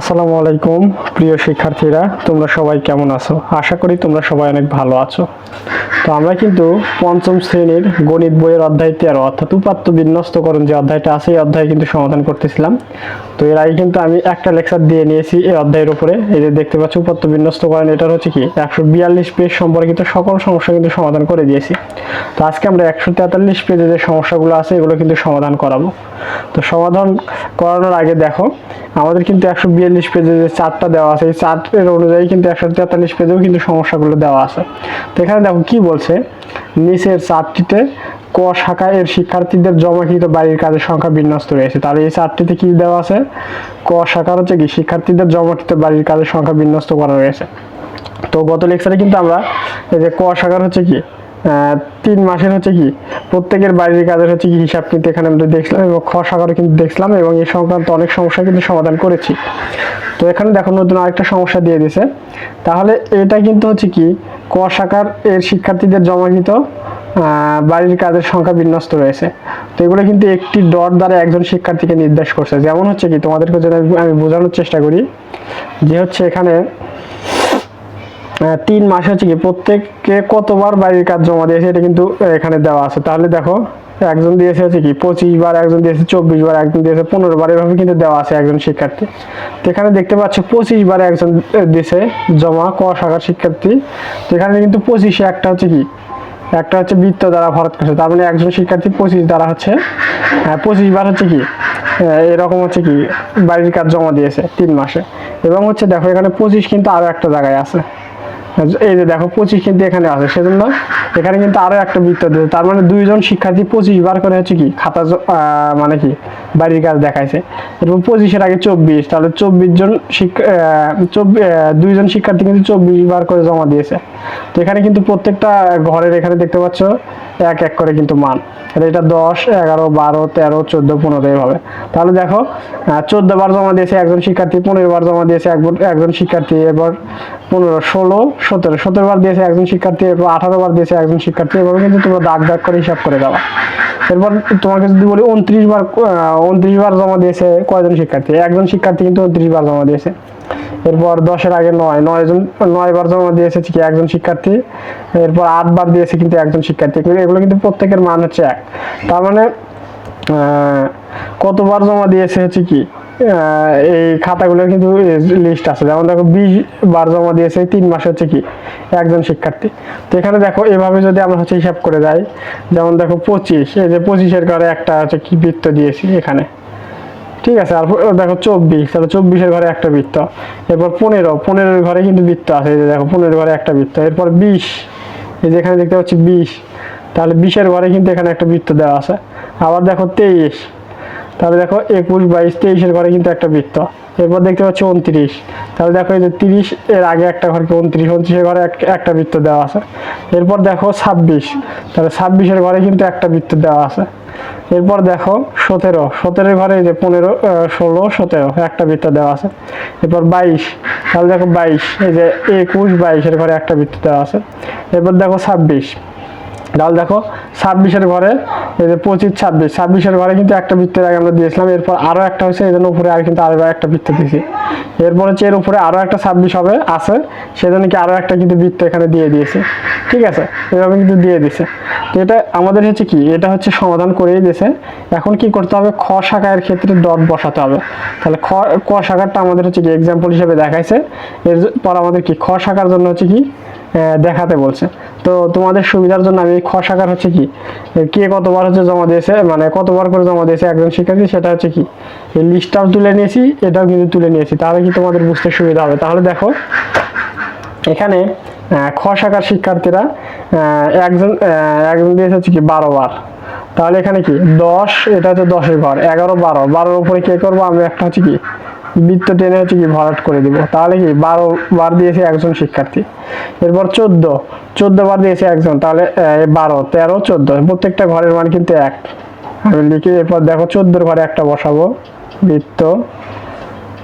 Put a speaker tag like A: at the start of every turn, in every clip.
A: আসসালামু আলাইকুম প্রিয় শিক্ষার্থীরা তোমরা সবাই কেমন আছো আশা করি তোমরা সবাই অনেক ভালো আছো তো আমরা কিন্তু পঞ্চম শ্রেণীর গণিত বইয়ের অধ্যায় তেরো অর্থাৎ উপাত্ত বিন্যস্তকরণ যে অধ্যায়টা আছে এই অধ্যায় কিন্তু সমাধান করতেছিলাম তো এর আগে কিন্তু আমি একটা লেকচার দিয়ে নিয়েছি এই অধ্যায়ের উপরে এই যে দেখতে পাচ্ছ উপাত্ত বিন্যস্তকরণ এটার হচ্ছে কি একশো বিয়াল্লিশ পেজ সম্পর্কিত সকল সমস্যা কিন্তু সমাধান করে দিয়েছি তো আজকে আমরা একশো তেতাল্লিশ পেজে যে সমস্যাগুলো আছে এগুলো কিন্তু সমাধান করাবো তো সমাধান করানোর আগে দেখো আমাদের কিন্তু একশো বিয়াল্লিশ পেজে যে চারটা দেওয়া আছে এই চারটের অনুযায়ী কিন্তু একশো তেতাল্লিশ পেজেও কিন্তু সমস্যাগুলো দেওয়া আছে তো এখানে দেখো কী বলছে নিচের চারটিতে ক শাখায় এর শিক্ষার্থীদের জমাকৃত বাড়ির কাজের সংখ্যা বিন্যস্ত রয়েছে তাহলে এই চারটিতে কি দেওয়া আছে ক শাখার হচ্ছে কি শিক্ষার্থীদের জমাকৃত বাড়ির কাজের সংখ্যা বিন্যস্ত করা রয়েছে তো গত লেকচারে কিন্তু আমরা এই যে ক শাখার হচ্ছে কি তিন মাসের হচ্ছে কি প্রত্যেকের বাড়ির কাজের হচ্ছে কি হিসাব কিন্তু এখানে আমরা দেখলাম এবং খ সাগরে কিন্তু দেখলাম এবং এই সংক্রান্ত অনেক সমস্যা কিন্তু সমাধান করেছি তো এখানে দেখো নতুন আরেকটা সমস্যা দিয়ে দিছে তাহলে এটা কিন্তু হচ্ছে কি ক শাখার এর শিক্ষার্থীদের জমাকৃত বাড়ির কাজের সংখ্যা বিন্যস্ত রয়েছে তো এগুলো কিন্তু একটি ডট দ্বারা একজন শিক্ষার্থীকে নির্দেশ করছে যেমন হচ্ছে কি তোমাদেরকে যেটা আমি বোঝানোর চেষ্টা করি যে হচ্ছে এখানে তিন মাস হচ্ছে কি প্রত্যেককে কতবার বাড়ির কাজ জমা দিয়েছে এটা কিন্তু এখানে দেওয়া আছে তাহলে দেখো একজন দিয়েছে হচ্ছে কি পঁচিশ বার একজন দিয়েছে চব্বিশ বার একজন দিয়েছে পনেরো বার এভাবে কিন্তু দেওয়া আছে একজন শিক্ষার্থী তো এখানে দেখতে পাচ্ছ পঁচিশ বার একজন দিয়েছে জমা ক শাখার শিক্ষার্থী তো এখানে কিন্তু পঁচিশে একটা হচ্ছে কি একটা হচ্ছে বৃত্ত দ্বারা ভরত করছে তার মানে একজন শিক্ষার্থী পঁচিশ দ্বারা হচ্ছে পঁচিশ বার হচ্ছে কি এরকম হচ্ছে কি বাড়ির কাজ জমা দিয়েছে তিন মাসে এবং হচ্ছে দেখো এখানে পঁচিশ কিন্তু আরও একটা জায়গায় আছে এই যে দেখো পঁচিশ কিন্তু এখানে আছে সেজন্য এখানে কিন্তু আরো একটা বৃত্ত দিয়েছে তার মানে দুইজন শিক্ষার্থী পঁচিশ বার করে হচ্ছে কি খাতা মানে কি বাড়ির কাজ দেখাইছে এরপর পঁচিশের আগে চব্বিশ তাহলে চব্বিশ জন শিক্ষা দুইজন শিক্ষার্থী কিন্তু চব্বিশ বার করে জমা দিয়েছে তো এখানে কিন্তু প্রত্যেকটা ঘরের এখানে দেখতে পাচ্ছ এক এক করে কিন্তু মান এটা দশ এগারো বারো তেরো চোদ্দো পনেরো এইভাবে তাহলে দেখো চোদ্দো বার জমা দিয়েছে একজন শিক্ষার্থী পনেরো বার জমা দিয়েছে একজন শিক্ষার্থী এরপর পনেরো ষোলো সতেরো সতেরো বার দিয়েছে একজন শিক্ষার্থী এরপর আঠারো বার দিয়েছে একজন শিক্ষার্থী এভাবে কিন্তু তোমরা দাগ দাগ করে হিসাব করে দেওয়া এরপর তোমাকে যদি বলি উনত্রিশ বার উনত্রিশ বার জমা দিয়েছে কয়জন শিক্ষার্থী একজন শিক্ষার্থী কিন্তু উনত্রিশ বার জমা দিয়েছে এরপর দশের আগে নয় নয়জন নয় বার জমা দিয়েছে কি একজন শিক্ষার্থী এরপর আট বার দিয়েছে কিন্তু একজন শিক্ষার্থী এগুলো কিন্তু প্রত্যেকের মান হচ্ছে এক তার মানে কতবার জমা দিয়েছে হচ্ছে কি এই খাতাগুলোর কিন্তু লিস্ট আছে যেমন দেখো বিশ বার জমা দিয়েছে তিন মাস হচ্ছে কি একজন শিক্ষার্থী তো এখানে দেখো এভাবে যদি আমরা হচ্ছে হিসাব করে যাই যেমন দেখো পঁচিশ এই যে পঁচিশের ঘরে একটা হচ্ছে কি বৃত্ত দিয়েছি এখানে ঠিক আছে আর দেখো চব্বিশ তাহলে চব্বিশের ঘরে একটা বৃত্ত এরপর পনেরো পনেরোর ঘরে কিন্তু বৃত্ত আছে এই যে দেখো পনেরো ঘরে একটা বৃত্ত এরপর বিশ এই যে এখানে দেখতে পাচ্ছি বিশ তাহলে বিশের ঘরে কিন্তু এখানে একটা বৃত্ত দেওয়া আছে আবার দেখো তেইশ তাহলে দেখো একুশ বাইশ তেইশের ঘরে কিন্তু একটা বৃত্ত এরপর দেখতে পাচ্ছি উনত্রিশ তাহলে দেখো এই যে তিরিশ এর আগে একটা ঘরকে উনত্রিশ উনত্রিশের ঘরে একটা বৃত্ত দেওয়া আছে এরপর দেখো ছাব্বিশ তাহলে ছাব্বিশের ঘরে কিন্তু একটা বৃত্ত দেওয়া আছে এরপর দেখো সতেরো সতেরো ঘরে যে পনেরো ষোলো সতেরো একটা বৃত্ত দেওয়া আছে এরপর বাইশ তাহলে দেখো বাইশ এই যে একুশ বাইশের ঘরে একটা বৃত্ত দেওয়া আছে এরপর দেখো ছাব্বিশ তাহলে দেখো ছাব্বিশের ঘরে এই যে পঁচিশ ছাব্বিশ ছাব্বিশের ঘরে কিন্তু একটা বৃত্তের আগে আমরা দিয়েছিলাম এরপর আরও একটা হয়েছে এই জন্য উপরে আর কিন্তু আরও একটা বৃত্ত দিয়েছি এরপর হচ্ছে এর উপরে আরও একটা ছাব্বিশ হবে আছে সেজন্য কি আরও একটা কিন্তু বৃত্ত এখানে দিয়ে দিয়েছে ঠিক আছে এভাবে কিন্তু দিয়ে দিছে তো এটা আমাদের হচ্ছে কি এটা হচ্ছে সমাধান করেই দিয়েছে এখন কি করতে হবে খ শাখায়ের ক্ষেত্রে ডট বসাতে হবে তাহলে খ ক শাখারটা আমাদের হচ্ছে কি এক্সাম্পল হিসেবে দেখাইছে এরপর আমাদের কি খ শাখার জন্য হচ্ছে কি দেখাতে বলছে তো তোমাদের সুবিধার জন্য আমি খসাকার হচ্ছে কি কে কতবার হচ্ছে জমা দিয়েছে মানে কতবার করে জমা দিয়েছে একজন শিক্ষার্থী সেটা হচ্ছে কি এই লিস্টটাও তুলে নিয়েছি এটাও কিন্তু তুলে নিয়েছি তাহলে কি তোমাদের বুঝতে সুবিধা হবে তাহলে দেখো এখানে খ শাখার শিক্ষার্থীরা একজন একজন দিয়েছে হচ্ছে কি বারো বার তাহলে এখানে কি দশ এটা হচ্ছে দশের ঘর এগারো বারো বারোর উপরে কে করবো আমি একটা হচ্ছে কি বৃত্ত টেনে হচ্ছে কি ভরাট করে দিব তাহলে কি বারো বার দিয়েছে একজন শিক্ষার্থী এরপর চোদ্দ চোদ্দ বার দিয়েছে একজন তাহলে বারো তেরো চোদ্দ প্রত্যেকটা ঘরের মান কিন্তু এক আমি লিখে এরপর দেখো চোদ্দোর ঘরে একটা বসাবো বৃত্ত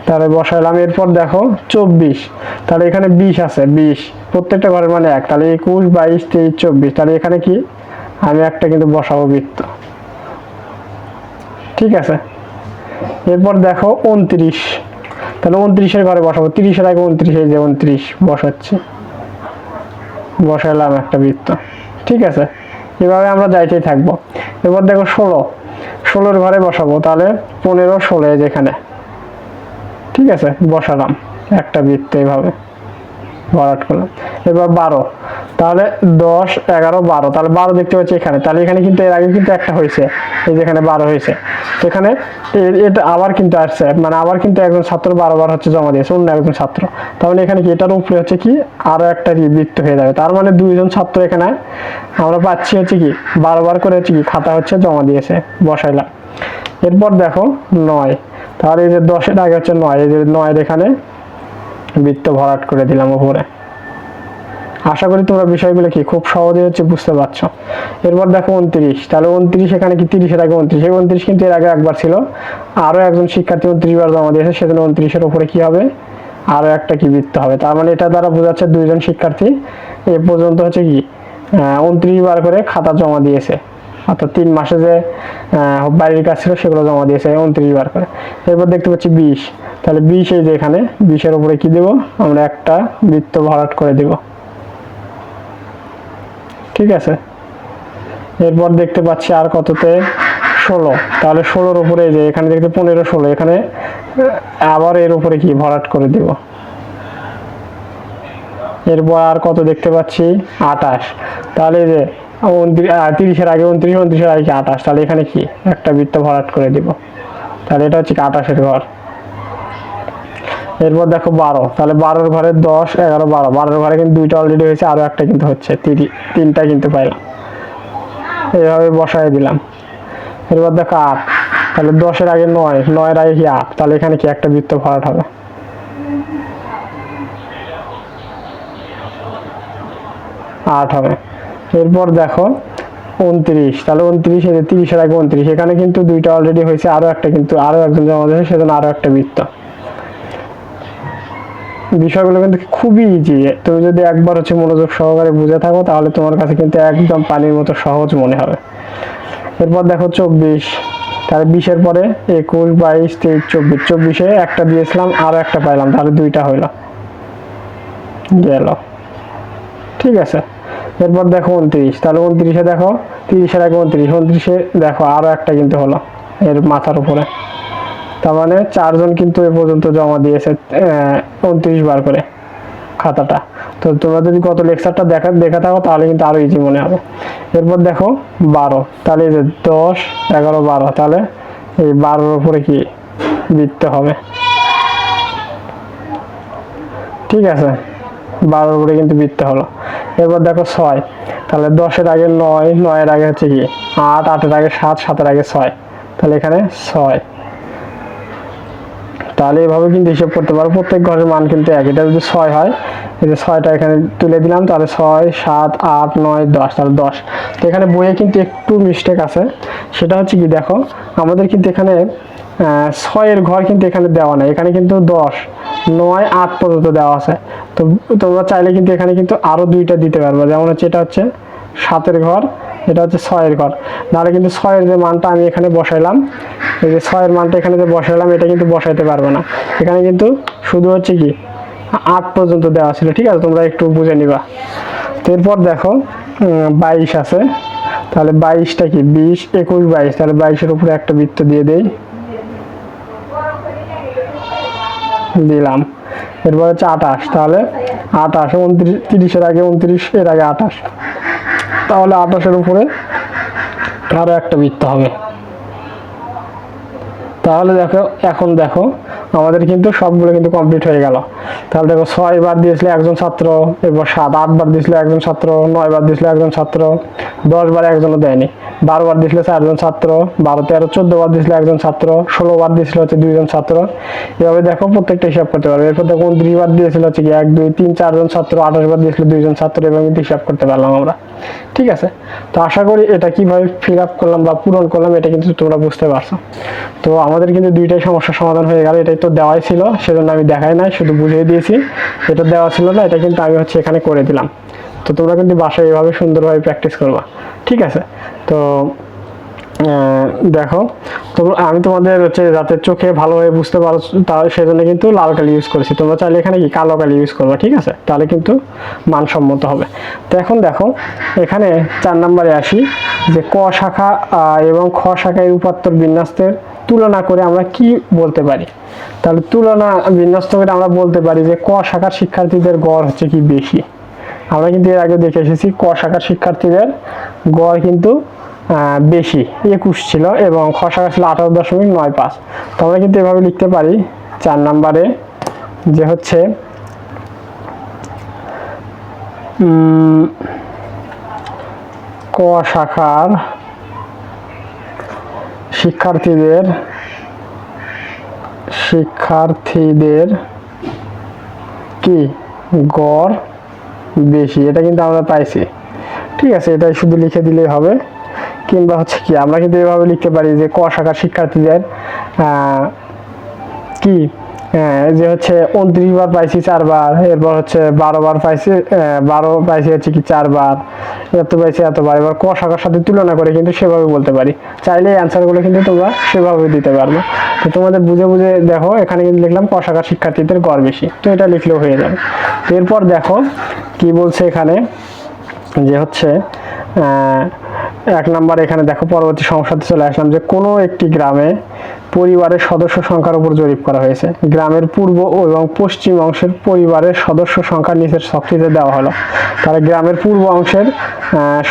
A: তাহলে বসাইলাম এরপর দেখো চব্বিশ তাহলে এখানে বিশ আছে বিশ প্রত্যেকটা ঘরের মানে এক তাহলে একুশ বাইশ তেইশ চব্বিশ তাহলে এখানে কি আমি একটা কিন্তু বসাবো বৃত্ত ঠিক আছে এরপর দেখো উনত্রিশ তাহলে উনত্রিশের ঘরে বসাবো তিরিশের আগে উনত্রিশে যে উনত্রিশ বসাচ্ছি বসালাম একটা বৃত্ত ঠিক আছে এভাবে আমরা যাইতেই থাকবো এরপর দেখো ষোলো ষোলোর ঘরে বসাবো তাহলে পনেরো ষোলো যেখানে ঠিক আছে বসালাম একটা বৃত্ত এইভাবে বরাট করলাম এবার বারো তাহলে দশ এগারো বারো তাহলে বারো দেখতে পাচ্ছি এখানে তাহলে এখানে কিন্তু এর আগে কিন্তু একটা হয়েছে এই যে এখানে বারো হয়েছে এখানে এটা আবার কিন্তু আসছে মানে আবার কিন্তু একজন ছাত্র বারো বার হচ্ছে জমা দিয়েছে অন্য একজন ছাত্র তাহলে এখানে কি এটার উপরে হচ্ছে কি আরও একটা বৃত্ত হয়ে যাবে তার মানে দুইজন ছাত্র এখানে আমরা পাচ্ছি হচ্ছে কি বারো বার করে হচ্ছে কি খাতা হচ্ছে জমা দিয়েছে বসাইলাম এরপর দেখো নয় তাহলে এই যে দশের আগে হচ্ছে নয় এই যে নয়ের এখানে বৃত্ত ভরাট করে দিলাম উপরে আশা করি তোমরা বিষয়গুলো কি খুব সহজে হচ্ছে বুঝতে পারছো এরপর দেখো উনত্রিশ তাহলে উনত্রিশ এখানে কি তিরিশের আগে উনত্রিশ এই উনত্রিশ কিন্তু এর আগে একবার ছিল আরও একজন শিক্ষার্থী উনত্রিশ বার জমা দিয়েছে সেজন্য উনত্রিশের ওপরে কি হবে আরও একটা কি বৃত্ত হবে তার মানে এটা দ্বারা বোঝাচ্ছে দুইজন শিক্ষার্থী এ পর্যন্ত হচ্ছে কি উনত্রিশ বার করে খাতা জমা দিয়েছে অর্থাৎ তিন মাসে যে বাড়ির কাজ ছিল সেগুলো জমা দিয়েছে উনত্রিশ বার করে এরপর দেখতে পাচ্ছি বিশ তাহলে বিশ এই যে এখানে বিশের উপরে কি দেবো আমরা একটা বৃত্ত ভরাট করে দেবো ঠিক আছে এরপর দেখতে পাচ্ছি আর কততে ষোলো তাহলে ষোলোর উপরে যে এখানে দেখতে পনেরো ষোলো এখানে আবার এর উপরে কি ভরাট করে দেব এরপর আর কত দেখতে পাচ্ছি আটাশ তাহলে যে তিরিশের আগে উনত্রিশ উনত্রিশের আগে কি আটাশ তাহলে এখানে কি একটা বৃত্ত ভরাট করে দিব তাহলে এটা হচ্ছে আটাশের ঘর এরপর দেখো বারো তাহলে বারোর ঘরে দশ এগারো বারো বারোর ঘরে কিন্তু দুইটা অলরেডি হয়েছে আরও একটা কিন্তু হচ্ছে তিনটা কিন্তু পাইলাম এইভাবে বসায় দিলাম এরপর দেখো আট তাহলে দশের আগে নয় নয়ের আগে কি আট তাহলে এখানে কি একটা বৃত্ত ভরাট হবে আট হবে এরপর দেখো উনত্রিশ তাহলে উনত্রিশ তিরিশের আগে উনত্রিশ এখানে কিন্তু দুইটা অলরেডি হয়েছে আরও একটা কিন্তু আরও একজন জমা দিয়েছে সেজন্য আরও একটা বৃত্ত বিষয়গুলো কিন্তু খুবই ইজি তুমি যদি একবার হচ্ছে মনোযোগ সহকারে বুঝে থাকো তাহলে তোমার কাছে কিন্তু একদম পানির মতো সহজ মনে হবে এরপর দেখো চব্বিশ তাহলে বিশের পরে একুশ বাইশ তেইশ চব্বিশ চব্বিশে একটা দিয়েছিলাম আরও একটা পাইলাম তাহলে দুইটা হইল গেল ঠিক আছে এরপর দেখো উনত্রিশ তাহলে উনত্রিশে দেখো তিরিশের আগে উনত্রিশ উনত্রিশে দেখো আরও একটা কিন্তু হলো এর মাথার উপরে তার মানে চারজন কিন্তু এ পর্যন্ত জমা দিয়েছে উনত্রিশ বার করে খাতাটা তো তোমরা যদি কত লেকচারটা দেখা দেখা থাকো তাহলে কিন্তু আরও ইজি মনে হবে এরপর দেখো বারো তাহলে যে দশ এগারো বারো তাহলে এই বারোর উপরে কি বৃত্ত হবে ঠিক আছে বারোর উপরে কিন্তু বৃত্তে হলো এরপর দেখো ছয় তাহলে দশের আগে নয় নয়ের আগে হচ্ছে কি আট আটের আগে সাত সাতের আগে ছয় তাহলে এখানে ছয় তাহলে এভাবে কিন্তু হিসেব করতে পারো প্রত্যেক ঘরের মান কিন্তু এক এটা যদি ছয় হয় যে ছয়টা এখানে তুলে দিলাম তাহলে ছয় সাত আট নয় দশ তাহলে দশ তো এখানে বইয়ে কিন্তু একটু মিস্টেক আছে সেটা হচ্ছে কি দেখো আমাদের কিন্তু এখানে ছয়ের ঘর কিন্তু এখানে দেওয়া নাই এখানে কিন্তু দশ নয় আট পর্যন্ত দেওয়া আছে তো তোমরা চাইলে কিন্তু এখানে কিন্তু আরও দুইটা দিতে পারবে যেমন হচ্ছে এটা হচ্ছে সাতের ঘর এটা হচ্ছে ছয়ের ঘর নাহলে কিন্তু ছয়ের যে মানটা আমি এখানে বসাইলাম এই যে ছয়ের মানটা এখানে যে বসাইলাম এটা কিন্তু বসাইতে পারবে না এখানে কিন্তু শুধু হচ্ছে কি আট পর্যন্ত দেওয়া ছিল ঠিক আছে তোমরা একটু বুঝে নিবা এরপর দেখো বাইশ আছে তাহলে বাইশটা কি বিশ একুশ বাইশ তাহলে বাইশের উপরে একটা বৃত্ত দিয়ে দেই দিলাম এরপর হচ্ছে আঠাশ তাহলে আঠাশ উনত্রিশ তিরিশের আগে উনত্রিশ এর আগে আঠাশ তাহলে আটাশের উপরে আরও একটা বৃত্ত হবে তাহলে দেখো এখন দেখো আমাদের কিন্তু সবগুলো কিন্তু কমপ্লিট হয়ে গেল তাহলে দেখো ছয় বার দিয়েছিল একজন ছাত্র এরপর সাত আট বার দিয়েছিল একজন ছাত্র নয় বার দিয়েছিল একজন ছাত্র দশ বার একজনও দেয়নি বারো বার দিয়েছিল চারজন ছাত্র বারো তেরো চোদ্দ বার দিয়েছিল একজন ছাত্র ষোলো বার দিয়েছিল হচ্ছে দুইজন ছাত্র এভাবে দেখো প্রত্যেকটা হিসাব করতে পারবে এরপর দেখো উনত্রিশ বার দিয়েছিল হচ্ছে কি এক দুই তিন চারজন ছাত্র আঠাশ বার দিয়েছিল দুইজন ছাত্র এবং কিন্তু হিসাব করতে পারলাম আমরা ঠিক আছে তো আশা করি এটা কিভাবে ফিল আপ করলাম বা পূরণ করলাম এটা কিন্তু তোমরা বুঝতে পারছো তো আমাদের কিন্তু দুইটাই সমস্যার সমাধান হয়ে গেল এটাই তো দেওয়াই ছিল সেজন্য আমি দেখাই নাই শুধু বুঝিয়ে দিয়েছি এটা দেওয়া ছিল না এটা কিন্তু আমি হচ্ছে এখানে করে দিলাম তো তোমরা কিন্তু বাসায় এভাবে সুন্দরভাবে প্র্যাকটিস করবা ঠিক আছে তো দেখো তো আমি তোমাদের হচ্ছে যাতে চোখে ভালোভাবে বুঝতে পারো তা সেজন্য কিন্তু লাল কালি ইউজ করেছি তোমরা চাইলে এখানে কি কালো কালি ইউজ করবা ঠিক আছে তাহলে কিন্তু মানসম্মত হবে তো এখন দেখো এখানে চার নম্বরে আসি যে ক শাখা এবং খ শাখায় উপাত্তর বিন্যাস্তের তুলনা করে আমরা কি বলতে পারি তাহলে তুলনা বিন্যস্ত করে আমরা বলতে পারি যে ক শাখার শিক্ষার্থীদের গড় হচ্ছে কি বেশি আমরা কিন্তু এর আগে দেখে এসেছি ক শাখার শিক্ষার্থীদের গড় কিন্তু বেশি একুশ ছিল এবং খ শাখা ছিল আঠারো দশমিক নয় পাঁচ তো আমরা কিন্তু এভাবে লিখতে পারি চার নাম্বারে যে হচ্ছে ক শাখার শিক্ষার্থীদের শিক্ষার্থীদের কি গড় বেশি এটা কিন্তু আমরা পাইছি ঠিক আছে এটাই শুধু লিখে দিলেই হবে কিংবা হচ্ছে কি আমরা কিন্তু এভাবে লিখতে পারি যে ক শাখার শিক্ষার্থীদের কি হ্যাঁ, যে হচ্ছে উনত্রিশ বার পাইছি চারবার এরপর হচ্ছে বারো বার পাইছি বারো পাইছি হচ্ছে কি চারবার এত পাইছি এতবার এবার কষাকার সাথে তুলনা করে কিন্তু সেভাবে বলতে পারি চাইলে অ্যান্সারগুলো কিন্তু তোমরা সেভাবে দিতে পারবে তো তোমাদের বুঝে বুঝে দেখো এখানে কিন্তু লিখলাম কষাকার শিক্ষার্থীদের গড় বেশি তো এটা লিখলেও হয়ে যাবে এরপর দেখো কি বলছে এখানে যে হচ্ছে এক নাম্বার এখানে দেখো পরবর্তী সমস্যাতে চলে আসলাম যে কোনো একটি গ্রামে পরিবারের সদস্য সংখ্যার উপর জরিপ করা হয়েছে গ্রামের পূর্ব এবং পশ্চিম অংশের পরিবারের সদস্য সংখ্যা নিচের সবটিতে দেওয়া হলো তাহলে গ্রামের পূর্ব অংশের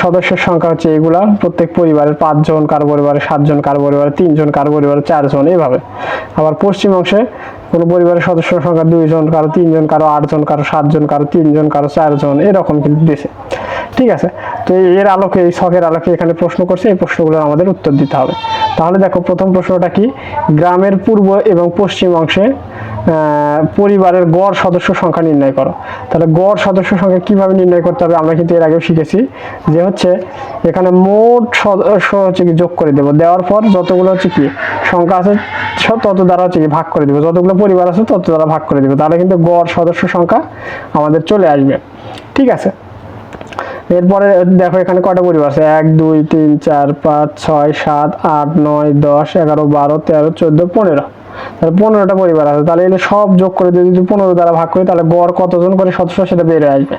A: সদস্যের সংখ্যা হচ্ছে এগুলা প্রত্যেক পরিবারের পাঁচজন কারো পরিবারে সাতজন কারো পরিবারে তিনজন কারো পরিবারে চারজন এইভাবে আবার পশ্চিম অংশে কোনো পরিবারের সদস্য সংখ্যা দুইজন কারো তিনজন কারো আটজন কারো সাতজন কারো তিনজন কারো চারজন এরকম কিন্তু দিয়েছে ঠিক আছে তো এর আলোকে এই শখের আলোকে এখানে প্রশ্ন করছে এই প্রশ্নগুলো আমাদের উত্তর দিতে হবে তাহলে দেখো প্রথম প্রশ্নটা কি গ্রামের পূর্ব এবং পশ্চিম অংশে পরিবারের গড় সদস্য সংখ্যা নির্ণয় করো তাহলে গড় সদস্য সংখ্যা কিভাবে নির্ণয় করতে হবে আমরা কিন্তু এর আগেও শিখেছি যে হচ্ছে এখানে মোট সদস্য হচ্ছে কি যোগ করে দেবো দেওয়ার পর যতগুলো হচ্ছে কি সংখ্যা আছে তত দ্বারা হচ্ছে কি ভাগ করে দেবো যতগুলো পরিবার আছে তত দ্বারা ভাগ করে দেবো তাহলে কিন্তু গড় সদস্য সংখ্যা আমাদের চলে আসবে ঠিক আছে এরপরে দেখো এখানে কটা পরিবার আছে এক দুই তিন চার পাঁচ ছয় সাত আট নয় দশ এগারো বারো তেরো চোদ্দ পনেরো তাহলে পনেরোটা পরিবার আছে তাহলে এলে সব যোগ করে যদি পনেরো দ্বারা ভাগ করি তাহলে গড় কতজন করে সদস্য সেটা বেড়ে আসবে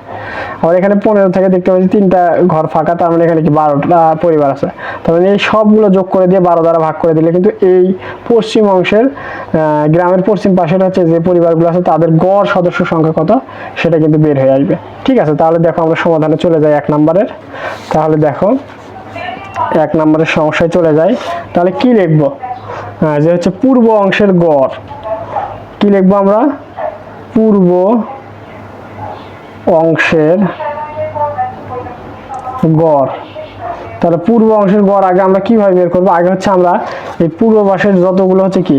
A: আবার এখানে পনেরো থেকে দেখতে পাচ্ছি তিনটা ঘর ফাঁকা তার মানে এখানে কি বারোটা পরিবার আছে তার এই সবগুলো যোগ করে দিয়ে বারো দ্বারা ভাগ করে দিলে কিন্তু এই পশ্চিম অংশের গ্রামের পশ্চিম পাশের হচ্ছে যে পরিবারগুলো আছে তাদের গড় সদস্য সংখ্যা কত সেটা কিন্তু বের হয়ে আসবে ঠিক আছে তাহলে দেখো আমরা সমাধানে চলে যাই এক নম্বরের তাহলে দেখো এক নম্বরের সমস্যায় চলে যায় তাহলে কি লিখবো হ্যাঁ, যে হচ্ছে পূর্ব অংশের গড় কি লিখবো আমরা পূর্ব অংশের গড় তাহলে পূর্ব অংশের গড় আগে আমরা কিভাবে বের করবো আগে হচ্ছে আমরা এই পূর্ব পাশের যতগুলো হচ্ছে কি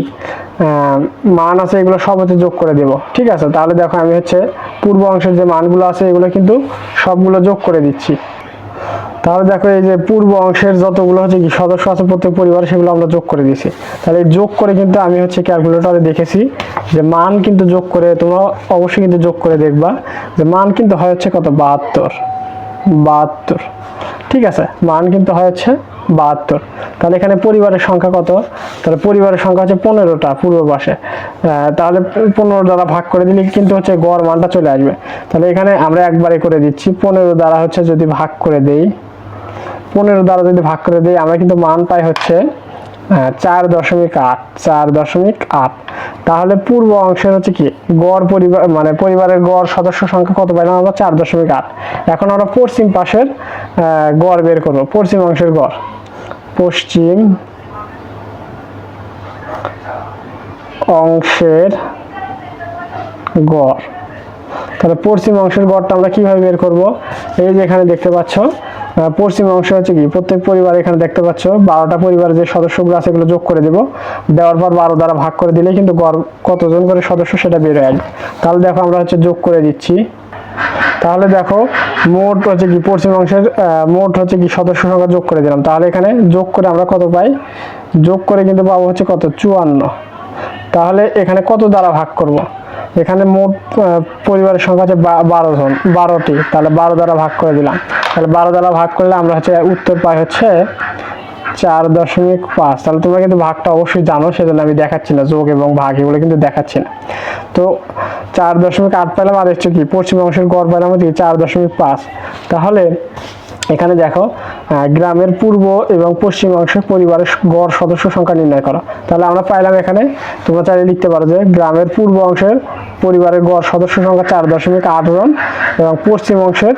A: মান আছে এগুলো সব হচ্ছে যোগ করে দেবো ঠিক আছে তাহলে দেখো আমি হচ্ছে পূর্ব অংশের যে মানগুলো আছে এগুলো কিন্তু সবগুলো যোগ করে দিচ্ছি তাহলে দেখো এই যে পূর্ব অংশের যতগুলো হচ্ছে কি সদস্য আছে প্রত্যেক পরিবারে সেগুলো আমরা যোগ করে দিয়েছি তাহলে যোগ করে কিন্তু আমি হচ্ছে ক্যালকুলেটরে দেখেছি যে মান কিন্তু যোগ করে তোমরা অবশ্যই কিন্তু যোগ করে দেখবা যে মান কিন্তু হয় হচ্ছে কত বাহাত্তর বাহাত্তর ঠিক আছে মান কিন্তু হয় হচ্ছে বাহাত্তর তাহলে এখানে পরিবারের সংখ্যা কত তাহলে পরিবারের সংখ্যা হচ্ছে পনেরোটা পূর্ব পাশে তাহলে পনেরো দ্বারা ভাগ করে দিলে কিন্তু হচ্ছে গড় মানটা চলে আসবে তাহলে এখানে আমরা একবারে করে দিচ্ছি পনেরো দ্বারা হচ্ছে যদি ভাগ করে দেই পনেরো দ্বারা যদি ভাগ করে দিই আমরা কিন্তু মান পাই হচ্ছে চার দশমিক আট চার দশমিক আট তাহলে পূর্ব অংশের হচ্ছে কি গড় পরিবার মানে পরিবারের গড় সদস্য সংখ্যা কত পাইলাম আমরা চার দশমিক আট এখন আমরা পশ্চিম পাশের গড় বের করবো পশ্চিম অংশের গড় পশ্চিম অংশের গড় তাহলে পশ্চিম অংশের গড়টা আমরা কিভাবে বের করব এই যে এখানে দেখতে পাচ্ছ পশ্চিম অংশ হচ্ছে কি প্রত্যেক পরিবার এখানে দেখতে পাচ্ছ বারোটা পরিবার যে সদস্যগুলো আছে এগুলো যোগ করে দেব দেওয়ার পর বারো দ্বারা ভাগ করে দিলে কিন্তু গড় কতজন করে সদস্য সেটা বের হয় তাহলে দেখো আমরা হচ্ছে যোগ করে দিচ্ছি তাহলে দেখো মোট হচ্ছে কি পশ্চিম অংশের মোট হচ্ছে কি সদস্য সংখ্যা যোগ করে দিলাম তাহলে এখানে যোগ করে আমরা কত পাই যোগ করে কিন্তু পাবো হচ্ছে কত চুয়ান্ন তাহলে এখানে কত দ্বারা ভাগ করবো এখানে মোট পরিবারের সংখ্যা হচ্ছে বারো জন বারোটি তাহলে বারো দ্বারা ভাগ করে দিলাম তাহলে বারো দ্বারা ভাগ করলে আমরা হচ্ছে উত্তর পাই হচ্ছে চার দশমিক পাঁচ তাহলে তোমরা কিন্তু ভাগটা অবশ্যই জানো সেজন্য আমি দেখাচ্ছি না যোগ এবং ভাগ এগুলো কিন্তু দেখাচ্ছি না তো চার দশমিক আট পাইলাম আর হচ্ছে কি পশ্চিমবঙ্গের গড় পাইলাম হচ্ছে চার দশমিক পাঁচ তাহলে এখানে দেখো গ্রামের পূর্ব এবং পশ্চিম অংশে পরিবারের গড় সদস্য সংখ্যা নির্ণয় করো তাহলে আমরা পাইলাম এখানে তোমরা চাইলে লিখতে পারো যে গ্রামের পূর্ব অংশের পরিবারের গড় সদস্য সংখ্যা চার দশমিক আট জন এবং পশ্চিম অংশের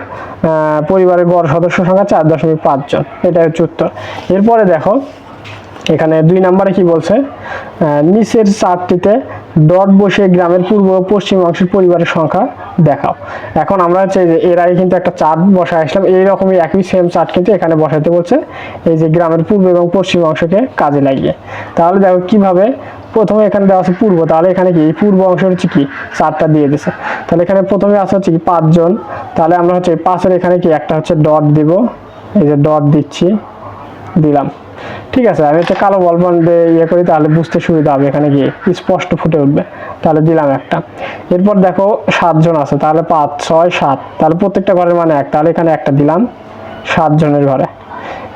A: পরিবারের গড় সদস্য সংখ্যা চার দশমিক পাঁচ জন এটা হচ্ছে উত্তর এরপরে দেখো এখানে দুই নম্বরে কি বলছে নিচের চারটিতে ডট বসে গ্রামের পূর্ব পশ্চিম অংশের পরিবারের সংখ্যা দেখাও এখন আমরা হচ্ছে যে এর আগে কিন্তু একটা চার্ট বসায় আসলাম এইরকমই একই সেম চার্ট কিন্তু এখানে বসাতে বলছে এই যে গ্রামের পূর্ব এবং পশ্চিম অংশকে কাজে লাগিয়ে তাহলে দেখো কিভাবে প্রথমে এখানে দেওয়া আছে পূর্ব তাহলে এখানে কি পূর্ব অংশ হচ্ছে কি চারটা দিয়ে দিছে তাহলে এখানে প্রথমে আসা হচ্ছে কি পাঁচজন তাহলে আমরা হচ্ছে পাঁচের এখানে কি একটা হচ্ছে ডট দিব এই যে ডট দিচ্ছি দিলাম ঠিক আছে আমি একটা কালো বল বন্ধে ইয়ে করি তাহলে বুঝতে সুবিধা হবে এখানে গিয়ে স্পষ্ট ফুটে উঠবে তাহলে দিলাম একটা এরপর দেখো সাতজন আছে তাহলে পাঁচ ছয় সাত তাহলে প্রত্যেকটা ঘরের মানে এক তাহলে এখানে একটা দিলাম সাতজনের ঘরে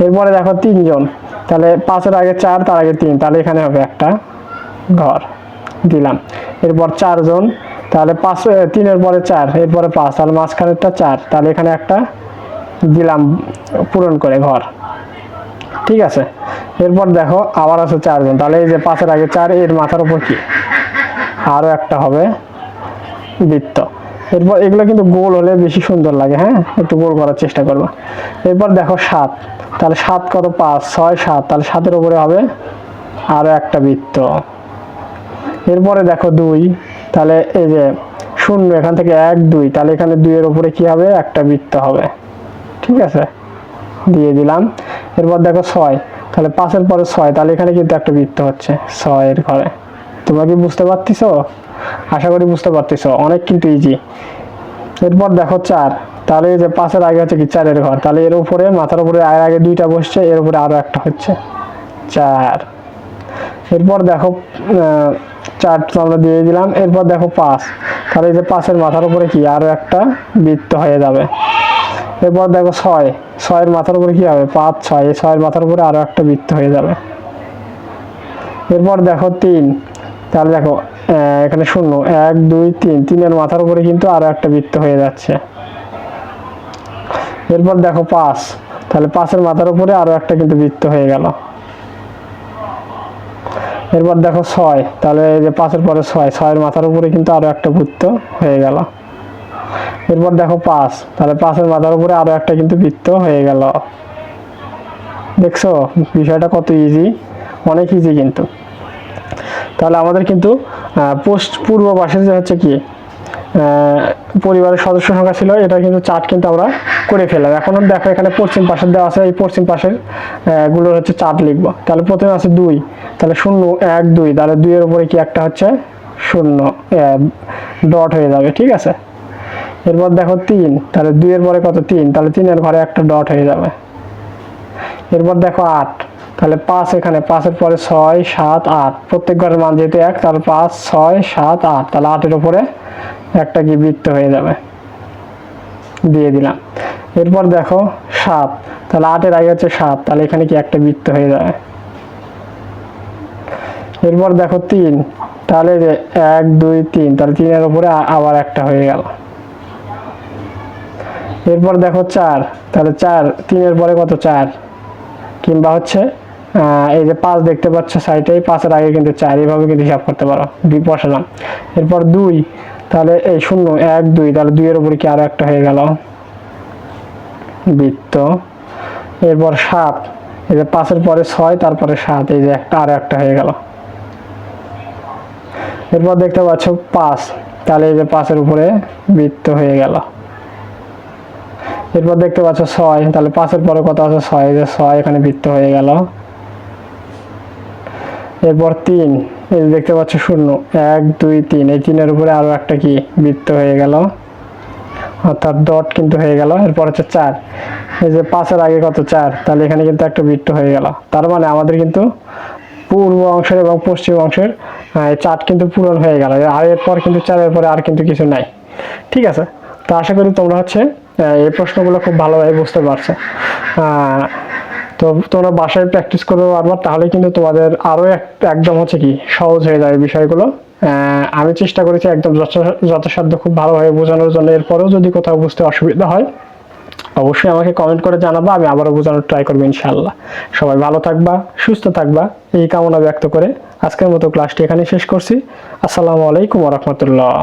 A: এরপরে দেখো তিনজন তাহলে পাঁচের আগে চার তার আগে তিন তাহলে এখানে হবে একটা ঘর দিলাম এরপর চারজন তাহলে পাঁচ তিনের পরে চার এরপরে পাঁচ তাহলে মাঝখানেরটা চার তাহলে এখানে একটা দিলাম পূরণ করে ঘর ঠিক আছে এরপর দেখো আবার আছে চারজন তাহলে এই যে পাঁচের আগে চার এর মাথার উপর কি আরও একটা হবে বৃত্ত এরপর এগুলো কিন্তু গোল হলে বেশি সুন্দর লাগে হ্যাঁ একটু গোল করার চেষ্টা করবো এরপর দেখো সাত তাহলে সাত কত পাঁচ ছয় সাত তাহলে সাতের উপরে হবে আরও একটা বৃত্ত এরপরে দেখো দুই তাহলে এই যে শূন্য এখান থেকে এক দুই তাহলে এখানে দুইয়ের উপরে কি হবে একটা বৃত্ত হবে ঠিক আছে দিয়ে দিলাম এরপর দেখো ছয় তাহলে পাঁচের পরে ছয় তাহলে এখানে কিন্তু একটা বৃত্ত হচ্ছে ছয়ের ঘরে তোমরা কি বুঝতে পারতেছ আশা করি বুঝতে পারতেছ অনেক কিন্তু ইজি এরপর দেখো চার তাহলে যে পাঁচের আগে হচ্ছে কি চারের ঘর তাহলে এর উপরে মাথার উপরে আয়ের আগে দুইটা বসছে এর উপরে আরও একটা হচ্ছে চার এরপর দেখো চার আমরা দিয়ে দিলাম এরপর দেখো পাঁচ তাহলে এই যে পাঁচের মাথার উপরে কি আরও একটা বৃত্ত হয়ে যাবে এরপর দেখো ছয় ছয়ের মাথার উপরে কী হবে পাঁচ ছয় এই ছয়ের মাথার উপরে আরও একটা বৃত্ত হয়ে যাবে এরপর দেখো তিন তাহলে দেখো এখানে শূন্য এক দুই তিন তিনের মাথার উপরে কিন্তু আরও একটা বৃত্ত হয়ে যাচ্ছে এরপর দেখো পাঁচ তাহলে পাঁচের মাথার উপরে আরও একটা কিন্তু বৃত্ত হয়ে গেল এরপর দেখো ছয় তাহলে এই যে পাঁচের পরে ছয় ছয়ের মাথার উপরে কিন্তু আরও একটা বৃত্ত হয়ে গেল এরপর দেখো পাঁচ তাহলে পাঁচের মাথার উপরে আরও একটা কিন্তু বৃত্ত হয়ে গেল দেখছো বিষয়টা কত ইজি অনেক ইজি কিন্তু তাহলে আমাদের কিন্তু পোস্ট পূর্ব পাশের যে হচ্ছে কি পরিবারের সদস্য সংখ্যা ছিল এটা কিন্তু চার্ট কিন্তু আমরা করে ফেললাম এখন দেখো এখানে পশ্চিম পাশের দেওয়া আছে এই পশ্চিম পাশের গুলো হচ্ছে চার্ট লিখবো তাহলে প্রথমে আছে দুই তাহলে শূন্য এক দুই তাহলে দুইয়ের উপরে কি একটা হচ্ছে শূন্য ডট হয়ে যাবে ঠিক আছে এরপর দেখো তিন তাহলে দুই এর পরে কত তিন তাহলে তিনের ঘরে একটা ডট হয়ে যাবে এরপর দেখো আট তাহলে পাঁচ এখানে পাঁচের পরে ছয় সাত আট প্রত্যেক ঘরের মান যেহেতু এক তাহলে পাঁচ ছয় সাত আট তাহলে আটের ওপরে একটা কি বৃত্ত হয়ে যাবে দিয়ে দিলাম এরপর দেখো সাত তাহলে আটের আগে হচ্ছে সাত তাহলে এখানে কি একটা বৃত্ত হয়ে যাবে এরপর দেখো তিন তাহলে এক দুই তিন তাহলে তিনের ওপরে আবার একটা হয়ে গেল এরপর দেখো চার তাহলে চার তিনের পরে কত চার কিংবা হচ্ছে এই যে পাঁচ দেখতে পাচ্ছ সাইডে পাঁচের আগে কিন্তু চার এইভাবে কিন্তু হিসাব করতে পারো দুই বসালাম এরপর দুই তাহলে এই শূন্য এক দুই তাহলে দুইয়ের উপরে কি আরও একটা হয়ে গেল বৃত্ত এরপর সাত এই যে পাঁচের পরে ছয় তারপরে সাত এই যে একটা আরও একটা হয়ে গেল এরপর দেখতে পাচ্ছ পাঁচ তাহলে এই যে পাঁচের উপরে বৃত্ত হয়ে গেল এরপর দেখতে পাচ্ছ ছয় তাহলে পাঁচের পরে কত আছে ছয় যে ছয় এখানে বৃত্ত হয়ে গেল এরপর তিন এই দেখতে পাচ্ছ শূন্য এক দুই তিন এই তিনের উপরে আরও একটা কি বৃত্ত হয়ে গেল অর্থাৎ ডট কিন্তু হয়ে গেল এরপর হচ্ছে চার এই যে পাঁচের আগে কত চার তাহলে এখানে কিন্তু একটা বৃত্ত হয়ে গেল তার মানে আমাদের কিন্তু পূর্ব অংশের এবং পশ্চিম অংশের চার কিন্তু পূরণ হয়ে গেল আর এরপর কিন্তু চারের পরে আর কিন্তু কিছু নাই ঠিক আছে তো আশা করি তোমরা হচ্ছে এই প্রশ্নগুলো খুব ভালোভাবে বুঝতে পারছে তো তোমরা বাসায় প্র্যাকটিস করবে বারবার তাহলে কিন্তু তোমাদের আরও একদম হচ্ছে কি সহজ হয়ে যাবে বিষয়গুলো আমি চেষ্টা করেছি একদম যথাসাধ্য খুব ভালোভাবে বোঝানোর জন্য এরপরেও যদি কোথাও বুঝতে অসুবিধা হয় অবশ্যই আমাকে কমেন্ট করে জানাবা আমি আবারও বোঝানোর ট্রাই করবো ইনশাল্লাহ সবাই ভালো থাকবা সুস্থ থাকবা এই কামনা ব্যক্ত করে আজকের মতো ক্লাসটি এখানে শেষ করছি আসসালামু আলাইকুম রহমতুল্লাহ